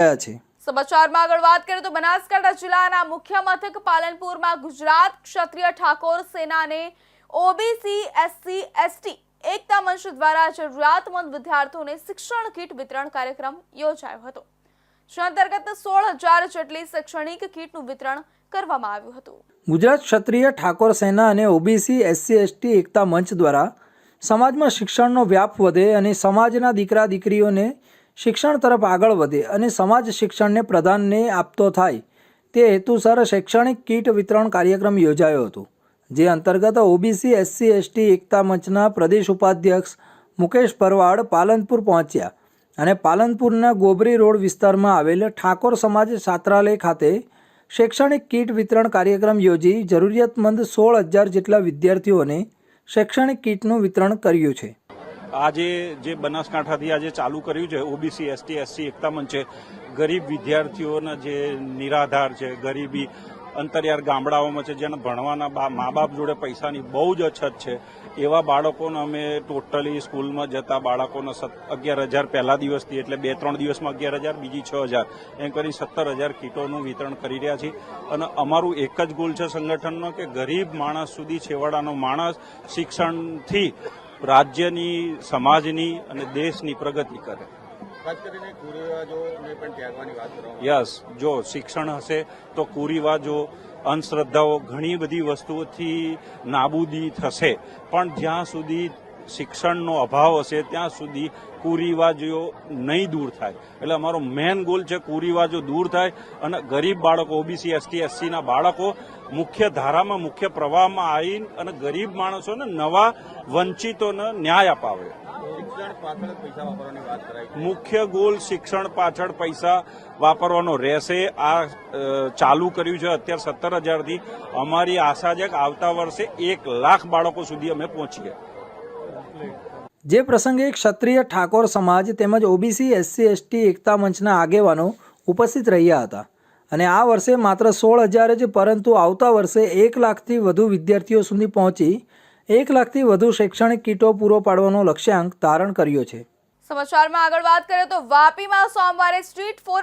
રહ્યા છે? સમાચારમાં આગળ વાત કરીએ તો બનાસકાંઠા જિલ્લાના મુખ્ય મથક પાલનપુરમાં ગુજરાત ક્ષત્રિય ઠાકોર સેનાને ઓબીસી એસસી એસટી એકતા મંચ દ્વારા જરૂરિયાતમંદ વિદ્યાર્થીઓને શિક્ષણ કીટ વિતરણ કાર્યક્રમ યોજાયો હતો. જે અંતર્ગત સોળ હજાર જેટલી શૈક્ષણિક કીટનું વિતરણ કરવામાં આવ્યું હતું. ગુજરાત ક્ષત્રિય ઠાકોર સેના અને ઓબીસી એસસી એસટી એકતા મંચ દ્વારા સમાજમાં શિક્ષણનો વ્યાપ વધે અને સમાજના દીકરા દીકરીઓને શિક્ષણ તરફ આગળ વધે અને સમાજ શિક્ષણને પ્રધાનને આપતો થાય. તે હેતુસર શૈક્ષણિક કીટ વિતરણ કાર્યક્રમ યોજાયો હતો, જે અંતર્ગત ઓબીસી, એસસી, એસટી, એકતા મંચના પ્રદેશ ઉપાધ્યક્ષ મુકેશ પરવાડ પાલનપુર પહોંચ્યા અને પાલનપુરના ગોબરી રોડ વિસ્તારમાં આવેલ ઠાકોર સમાજ છાત્રાલય ખાતે શૈક્ષણિક કીટ વિતરણ કાર્યક્રમ યોજી જરૂરિયાતમંદ સોળ હજાર જેટલા વિદ્યાર્થીઓને શૈક્ષણિક કીટનું વિતરણ કર્યું છે. આજે જે બનાસકાંઠાથી આજે ચાલુ કર્યું છે ઓબીસી એસટી એસસી એકતા મંચે ગરીબ વિદ્યાર્થીઓના જે નિરાધાર છે, ગરીબી, અંતરિયાળ ગામડાઓમાં છે, જેને ભણવાના મા બાપ જોડે પૈસાની બહુ જ અછત છે, એવા બાળકોને અમે ટોટલી સ્કૂલમાં જતા બાળકોને સત- અગિયાર હજાર પહેલા દિવસથી, એટલે બે, ત્રણ દિવસમાં અગિયાર હજાર, બીજી છ હજાર, એમ કરી સત્તર હજાર કીટોનું વિતરણ કરી રહ્યા છીએ. અને અમારું એક જ ગોલ છે સંગઠનનો કે ગરીબ માણસ સુધી છેવાડાનો માણસ શિક્ષણથી રાજ્યની સમાજની અને દેશની પ્રગતિ કરે. યસ જો શિક્ષણ હશે તો કુરિવાજો અંધશ્રદ્ધાઓ ઘણી બધી વસ્તુઓથી નાબૂદી થશે. પણ જ્યાં સુધી શિક્ષણનો અભાવ હશે ત્યાં સુધી કુરિવાજો નહીં દૂર થાય. એટલે અમારો મેન ગોલ છે કુરિવાજો દૂર થાય અને ગરીબ બાળકો ઓબીસી એસટી એસસીના બાળકો મુખ્ય ધારામાં મુખ્ય પ્રવાહમાં આવી અને ગરીબ માણસોને નવા વંચિતોને ન્યાય અપાવે. મુખ્ય ગોલ શિક્ષણ પાછળ પૈસા વાપરવાનો રહેશે. આ ચાલુ કર્યું છે અત્યારે સત્તર હજારથી. અમારી આશા છે કે આવતા વર્ષે એક લાખ બાળકો સુધી અમે પહોંચીએ. જે પ્રસંગે ક્ષત્રિય ઠાકોર સમાજ તેમજ ઓબીસી એસસી એસટી એકતા મંચના આગેવાનો ઉપસ્થિત રહ્યા હતા. અને આ વર્ષે માત્ર સોળ હજાર જ, પરંતુ આવતા વર્ષે એક લાખથી વધુ વિદ્યાર્થીઓ સુધી પહોંચી એક લાખથી વધુ શૈક્ષણિક કીટો પૂરો પાડવાનો લક્ષ્યાંક ધારણ કર્યો છે. સમાચારમાં આગળ વાત કરીએ તો વાપીમાં સોમવારે સ્ટ્રીટ ફોર